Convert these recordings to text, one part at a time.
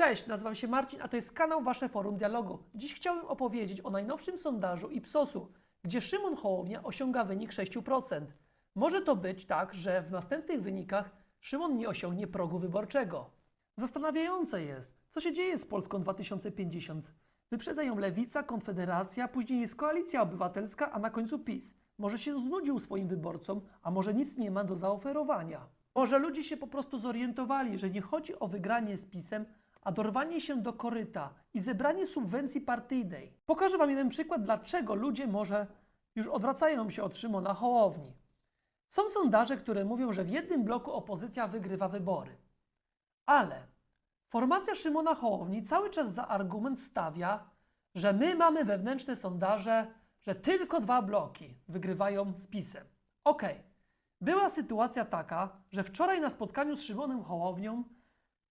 Cześć, nazywam się Marcin, a to jest kanał Wasze Forum Dialogu. Dziś chciałbym opowiedzieć o najnowszym sondażu Ipsosu, gdzie Szymon Hołownia osiąga wynik 6%. Może to być tak, że w następnych wynikach Szymon nie osiągnie progu wyborczego. Zastanawiające jest, co się dzieje z Polską 2050. Wyprzedzają Lewica, Konfederacja, później jest Koalicja Obywatelska, a na końcu PiS. Może się znudził swoim wyborcom, a może nic nie ma do zaoferowania. Może ludzie się po prostu zorientowali, że nie chodzi o wygranie z PiSem, a dorwanie się do koryta i zebranie subwencji partyjnej. Pokażę Wam jeden przykład, dlaczego ludzie może już odwracają się od Szymona Hołowni. Są sondaże, które mówią, że w jednym bloku opozycja wygrywa wybory. Ale formacja Szymona Hołowni cały czas za argument stawia, że my mamy wewnętrzne sondaże, że tylko dwa bloki wygrywają z PiSem. Okej, była sytuacja taka, że wczoraj na spotkaniu z Szymonem Hołownią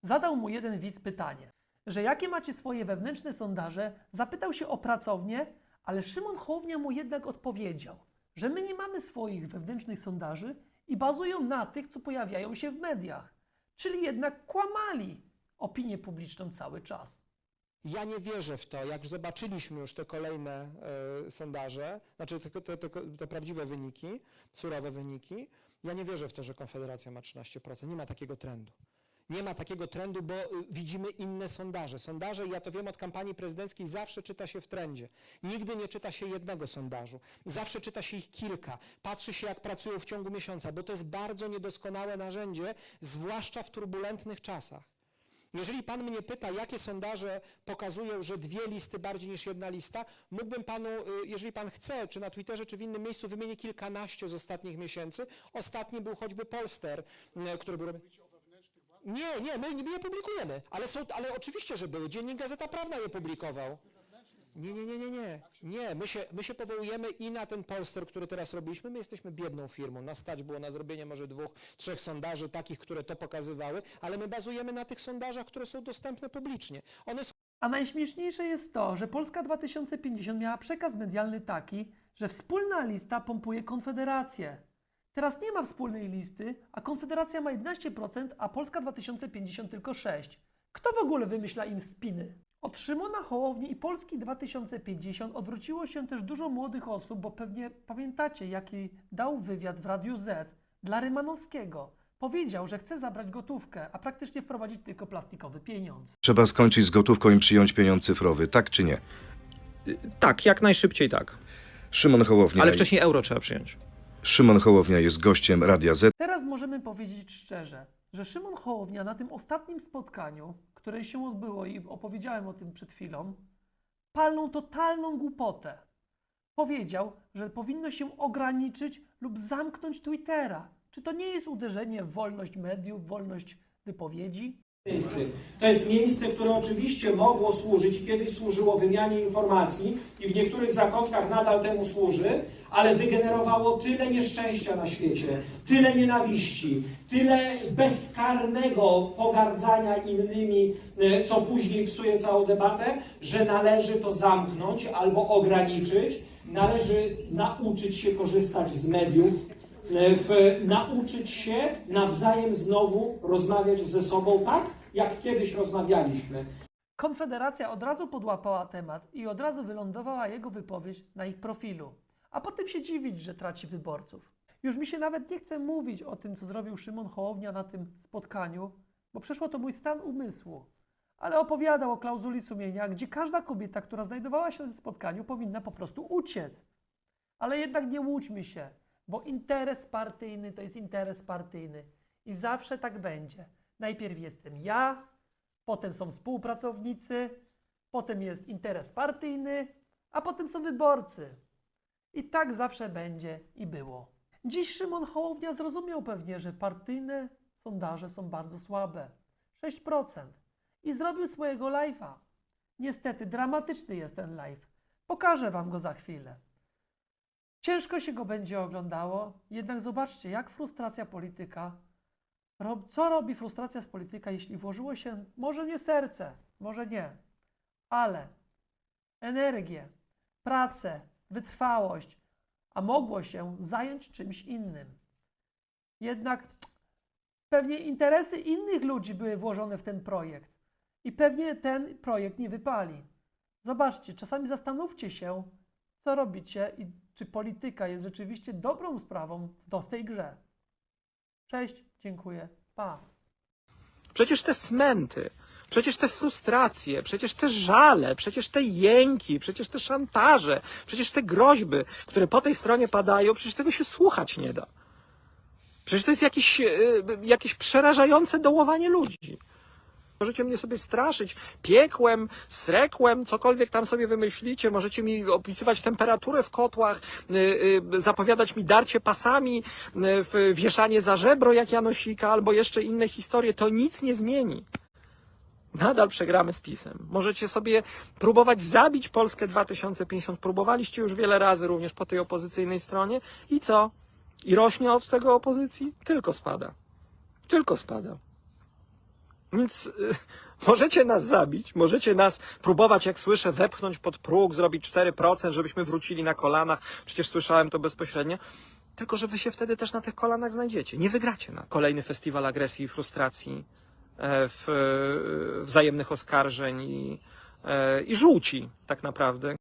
zadał mu jeden widz pytanie, że jakie macie swoje wewnętrzne sondaże, zapytał się o pracownię, ale Szymon Hołownia mu jednak odpowiedział, że my nie mamy swoich wewnętrznych sondaży i bazują na tych, co pojawiają się w mediach. Czyli jednak kłamali opinię publiczną cały czas. Ja nie wierzę w to, jak zobaczyliśmy już te kolejne e, sondaże, znaczy te, te, te, te prawdziwe wyniki, surowe wyniki, ja nie wierzę w to, że Konfederacja ma 13%. Nie ma takiego trendu. Nie ma takiego trendu, bo y, widzimy inne sondaże. Sondaże, ja to wiem od kampanii prezydenckiej, zawsze czyta się w trendzie. Nigdy nie czyta się jednego sondażu. Zawsze czyta się ich kilka. Patrzy się, jak pracują w ciągu miesiąca, bo to jest bardzo niedoskonałe narzędzie, zwłaszcza w turbulentnych czasach. Jeżeli pan mnie pyta, jakie sondaże pokazują, że dwie listy bardziej niż jedna lista, mógłbym panu, y, jeżeli pan chce, czy na Twitterze, czy w innym miejscu, wymienić kilkanaście z ostatnich miesięcy. Ostatni był choćby Polster, y, który był... Nie, nie, my my je publikujemy, ale, są, ale oczywiście, że były. Dziennik Gazeta Prawna je publikował. Nie, nie, nie, nie, nie. Nie, my się, my się powołujemy i na ten polster, który teraz robiliśmy. My jesteśmy biedną firmą. Nas stać było na zrobienie może dwóch, trzech sondaży takich, które to pokazywały, ale my bazujemy na tych sondażach, które są dostępne publicznie. One są A najśmieszniejsze jest to, że Polska 2050 miała przekaz medialny taki, że wspólna lista pompuje Konfederację. Teraz nie ma wspólnej listy, a Konfederacja ma 11%, a Polska 2050 tylko 6%. Kto w ogóle wymyśla im spiny? Od Szymona Hołowni i Polski 2050 odwróciło się też dużo młodych osób, bo pewnie pamiętacie, jaki dał wywiad w Radiu Z dla Rymanowskiego. Powiedział, że chce zabrać gotówkę, a praktycznie wprowadzić tylko plastikowy pieniądz. Trzeba skończyć z gotówką i przyjąć pieniądz cyfrowy, tak czy nie? Tak, jak najszybciej tak. Szymon Hołownia, Ale wcześniej euro trzeba przyjąć. Szymon Hołownia jest gościem Radia Z. Teraz możemy powiedzieć szczerze, że Szymon Hołownia na tym ostatnim spotkaniu, które się odbyło i opowiedziałem o tym przed chwilą, palnął totalną głupotę. Powiedział, że powinno się ograniczyć lub zamknąć Twittera. Czy to nie jest uderzenie w wolność mediów, wolność wypowiedzi? To jest miejsce, które oczywiście mogło służyć i kiedyś służyło wymianie informacji i w niektórych zakątkach nadal temu służy, ale wygenerowało tyle nieszczęścia na świecie, tyle nienawiści, tyle bezkarnego pogardzania innymi, e, co później psuje całą debatę, że należy to zamknąć albo ograniczyć. Należy nauczyć się korzystać z mediów, w, nauczyć się nawzajem znowu rozmawiać ze sobą tak, jak kiedyś rozmawialiśmy. Konfederacja od razu podłapała temat i od razu wylądowała jego wypowiedź na ich profilu. A potem się dziwić, że traci wyborców. Już mi się nawet nie chce mówić o tym, co zrobił Szymon Hołownia na tym spotkaniu, bo przeszło to mój stan umysłu. Ale opowiadał o klauzuli sumienia, gdzie każda kobieta, która znajdowała się na tym spotkaniu, powinna po prostu uciec. Ale jednak nie łudźmy się, bo interes partyjny to jest interes partyjny. I zawsze tak będzie. Najpierw jestem ja, potem są współpracownicy, potem jest interes partyjny, a potem są wyborcy. I tak zawsze będzie i było. Dziś Szymon Hołownia zrozumiał pewnie, że partyjne sondaże są bardzo słabe. 6%. I zrobił swojego live'a. Niestety dramatyczny jest ten live. Pokażę wam go za chwilę. Ciężko się go będzie oglądało, jednak zobaczcie, jak frustracja polityka. Co robi frustracja z polityka, jeśli włożyło się może nie serce, może nie, ale energię, pracę, wytrwałość, a mogło się zająć czymś innym. Jednak pewnie interesy innych ludzi były włożone w ten projekt. i pewnie ten projekt nie wypali. Zobaczcie, czasami zastanówcie się, co robicie i czy polityka jest rzeczywiście dobrą sprawą w tej grze. Cześć, dziękuję, pa. Przecież te smęty, przecież te frustracje, przecież te żale, przecież te jęki, przecież te szantaże, przecież te groźby, które po tej stronie padają, przecież tego się słuchać nie da. Przecież to jest jakieś, e, jakieś przerażające dołowanie ludzi. Możecie mnie sobie straszyć piekłem, srekłem, cokolwiek tam sobie wymyślicie. Możecie mi opisywać temperaturę w kotłach, y, y, zapowiadać mi darcie pasami, y, wieszanie za żebro jak Janosika, albo jeszcze inne historie. To nic nie zmieni. Nadal przegramy z PiSem. Możecie sobie próbować zabić Polskę 2050. Próbowaliście już wiele razy, również po tej opozycyjnej stronie. I co? I rośnie od tego opozycji? Tylko spada. Tylko spada. Więc y, możecie nas zabić, możecie nas próbować, jak słyszę, wepchnąć pod próg, zrobić 4%, żebyśmy wrócili na kolanach. Przecież słyszałem to bezpośrednio. Tylko, że wy się wtedy też na tych kolanach znajdziecie. Nie wygracie na kolejny festiwal agresji i frustracji, e, w, e, wzajemnych oskarżeń i, e, i żółci, tak naprawdę.